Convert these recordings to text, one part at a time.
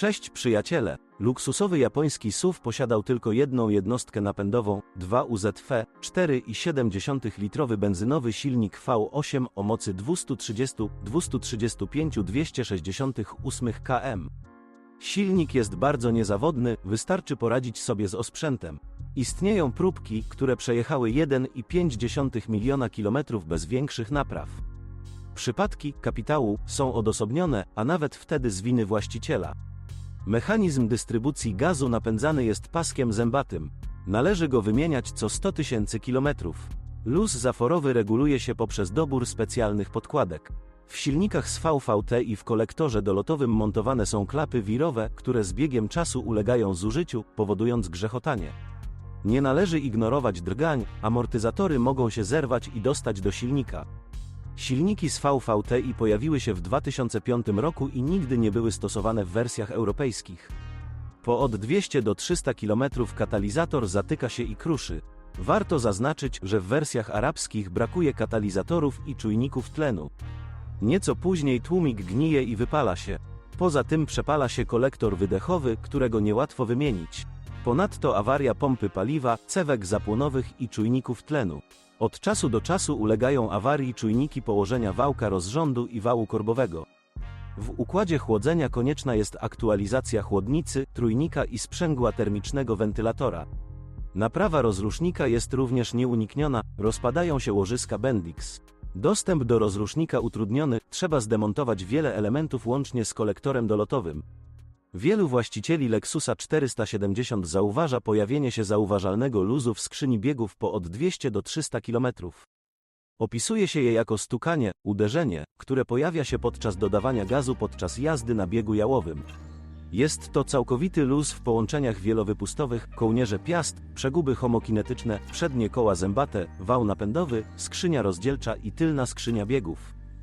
Cześć przyjaciele! Luksusowy japoński SUV posiadał tylko jedną jednostkę napędową, 2 UZV, 4,7-litrowy benzynowy silnik V8 o mocy 230-235-268 km. Silnik jest bardzo niezawodny, wystarczy poradzić sobie z osprzętem. Istnieją próbki, które przejechały 1,5 miliona kilometrów bez większych napraw. Przypadki kapitału są odosobnione, a nawet wtedy z winy właściciela. Mechanizm dystrybucji gazu napędzany jest paskiem zębatym. Należy go wymieniać co 100 tysięcy kilometrów. Luz zaforowy reguluje się poprzez dobór specjalnych podkładek. W silnikach z VVT i w kolektorze dolotowym montowane są klapy wirowe, które z biegiem czasu ulegają zużyciu, powodując grzechotanie. Nie należy ignorować drgań, amortyzatory mogą się zerwać i dostać do silnika. Silniki z VVTi pojawiły się w 2005 roku i nigdy nie były stosowane w wersjach europejskich. Po od 200 do 300 km katalizator zatyka się i kruszy. Warto zaznaczyć, że w wersjach arabskich brakuje katalizatorów i czujników tlenu. Nieco później tłumik gnije i wypala się. Poza tym przepala się kolektor wydechowy, którego niełatwo wymienić. Ponadto awaria pompy paliwa, cewek zapłonowych i czujników tlenu. Od czasu do czasu ulegają awarii czujniki położenia wałka rozrządu i wału korbowego. W układzie chłodzenia konieczna jest aktualizacja chłodnicy, trójnika i sprzęgła termicznego wentylatora. Naprawa rozrusznika jest również nieunikniona, rozpadają się łożyska Bendix. Dostęp do rozrusznika utrudniony, trzeba zdemontować wiele elementów łącznie z kolektorem dolotowym. Wielu właścicieli Lexusa 470 zauważa pojawienie się zauważalnego luzu w skrzyni biegów po od 200 do 300 km. Opisuje się je jako stukanie, uderzenie, które pojawia się podczas dodawania gazu podczas jazdy na biegu jałowym. Jest to całkowity luz w połączeniach wielowypustowych, kołnierze piast, przeguby homokinetyczne, przednie koła zębate, wał napędowy, skrzynia rozdzielcza i tylna skrzynia biegów.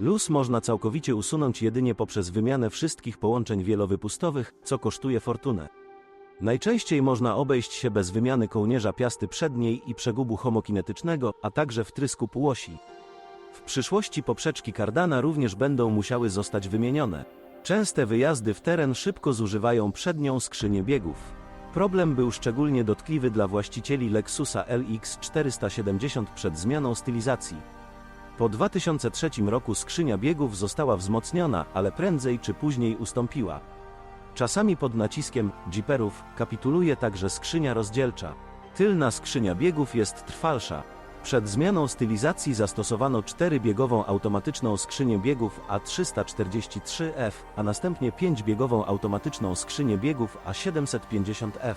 Luz można całkowicie usunąć jedynie poprzez wymianę wszystkich połączeń wielowypustowych, co kosztuje fortunę. Najczęściej można obejść się bez wymiany kołnierza piasty przedniej i przegubu homokinetycznego, a także wtrysku półosi. W przyszłości poprzeczki kardana również będą musiały zostać wymienione. Częste wyjazdy w teren szybko zużywają przednią skrzynię biegów. Problem był szczególnie dotkliwy dla właścicieli Lexusa LX 470 przed zmianą stylizacji. Po 2003 roku skrzynia biegów została wzmocniona, ale prędzej czy później ustąpiła. Czasami pod naciskiem jeeperów kapituluje także skrzynia rozdzielcza. Tylna skrzynia biegów jest trwalsza. Przed zmianą stylizacji zastosowano 4-biegową automatyczną skrzynię biegów A343F, a następnie 5-biegową automatyczną skrzynię biegów A750F.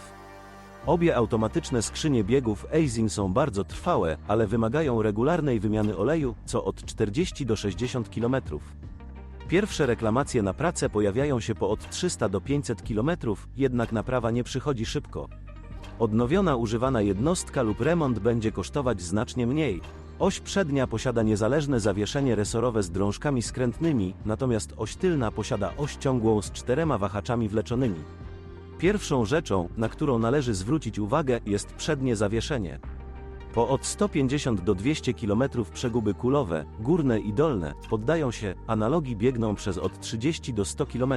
Obie automatyczne skrzynie biegów Aisin są bardzo trwałe, ale wymagają regularnej wymiany oleju, co od 40 do 60 km. Pierwsze reklamacje na pracę pojawiają się po od 300 do 500 km, jednak naprawa nie przychodzi szybko. Odnowiona używana jednostka lub remont będzie kosztować znacznie mniej. Oś przednia posiada niezależne zawieszenie resorowe z drążkami skrętnymi, natomiast oś tylna posiada oś ciągłą z czterema wahaczami wleczonymi. Pierwszą rzeczą, na którą należy zwrócić uwagę, jest przednie zawieszenie. Po od 150 do 200 km przeguby kulowe, górne i dolne, poddają się, analogi biegną przez od 30 do 100 km.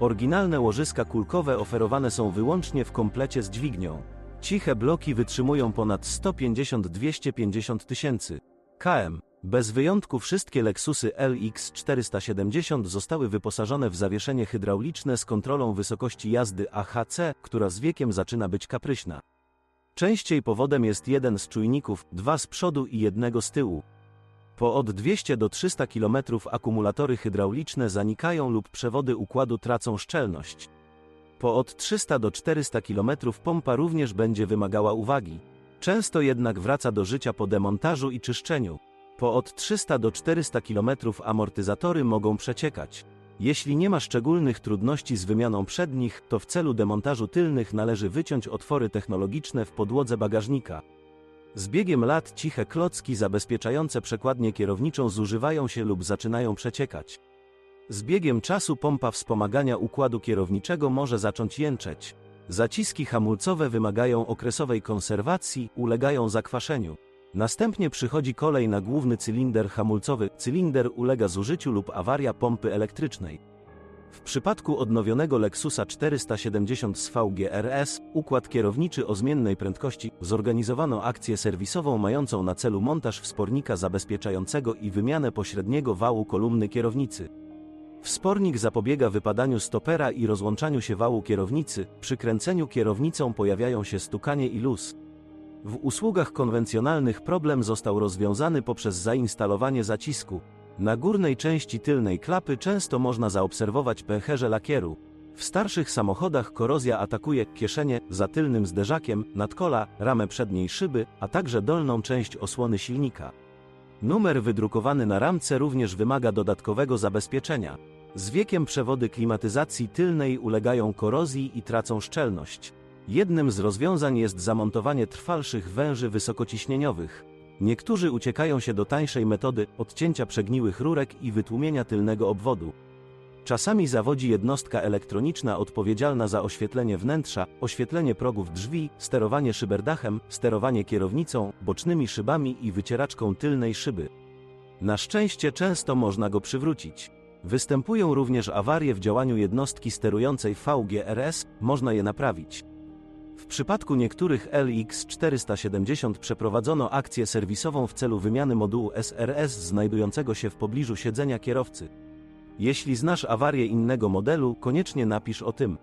Oryginalne łożyska kulkowe oferowane są wyłącznie w komplecie z dźwignią. Ciche bloki wytrzymują ponad 150-250 tysięcy km. Bez wyjątku wszystkie Lexusy LX 470 zostały wyposażone w zawieszenie hydrauliczne z kontrolą wysokości jazdy AHC, która z wiekiem zaczyna być kapryśna. Częściej powodem jest jeden z czujników, dwa z przodu i jednego z tyłu. Po od 200 do 300 km akumulatory hydrauliczne zanikają lub przewody układu tracą szczelność. Po od 300 do 400 km pompa również będzie wymagała uwagi. Często jednak wraca do życia po demontażu i czyszczeniu. Po od 300 do 400 km amortyzatory mogą przeciekać. Jeśli nie ma szczególnych trudności z wymianą przednich, to w celu demontażu tylnych należy wyciąć otwory technologiczne w podłodze bagażnika. Z biegiem lat ciche klocki zabezpieczające przekładnię kierowniczą zużywają się lub zaczynają przeciekać. Z biegiem czasu pompa wspomagania układu kierowniczego może zacząć jęczeć. Zaciski hamulcowe wymagają okresowej konserwacji, ulegają zakwaszeniu. Następnie przychodzi kolej na główny cylinder hamulcowy. Cylinder ulega zużyciu lub awaria pompy elektrycznej. W przypadku odnowionego Lexusa 470 z VGRS, układ kierowniczy o zmiennej prędkości, zorganizowano akcję serwisową mającą na celu montaż wspornika zabezpieczającego i wymianę pośredniego wału kolumny kierownicy. Wspornik zapobiega wypadaniu stopera i rozłączaniu się wału kierownicy, przy kręceniu kierownicą pojawiają się stukanie i luz. W usługach konwencjonalnych problem został rozwiązany poprzez zainstalowanie zacisku. Na górnej części tylnej klapy często można zaobserwować pęcherze lakieru. W starszych samochodach korozja atakuje kieszenie za tylnym zderzakiem, nadkola, ramę przedniej szyby, a także dolną część osłony silnika. Numer wydrukowany na ramce również wymaga dodatkowego zabezpieczenia. Z wiekiem przewody klimatyzacji tylnej ulegają korozji i tracą szczelność. Jednym z rozwiązań jest zamontowanie trwalszych węży wysokociśnieniowych. Niektórzy uciekają się do tańszej metody odcięcia przegniłych rurek i wytłumienia tylnego obwodu. Czasami zawodzi jednostka elektroniczna odpowiedzialna za oświetlenie wnętrza, oświetlenie progów drzwi, sterowanie szyberdachem, sterowanie kierownicą, bocznymi szybami i wycieraczką tylnej szyby. Na szczęście często można go przywrócić. Występują również awarie w działaniu jednostki sterującej VGRS, można je naprawić. W przypadku niektórych LX470 przeprowadzono akcję serwisową w celu wymiany modułu SRS znajdującego się w pobliżu siedzenia kierowcy. Jeśli znasz awarię innego modelu, koniecznie napisz o tym.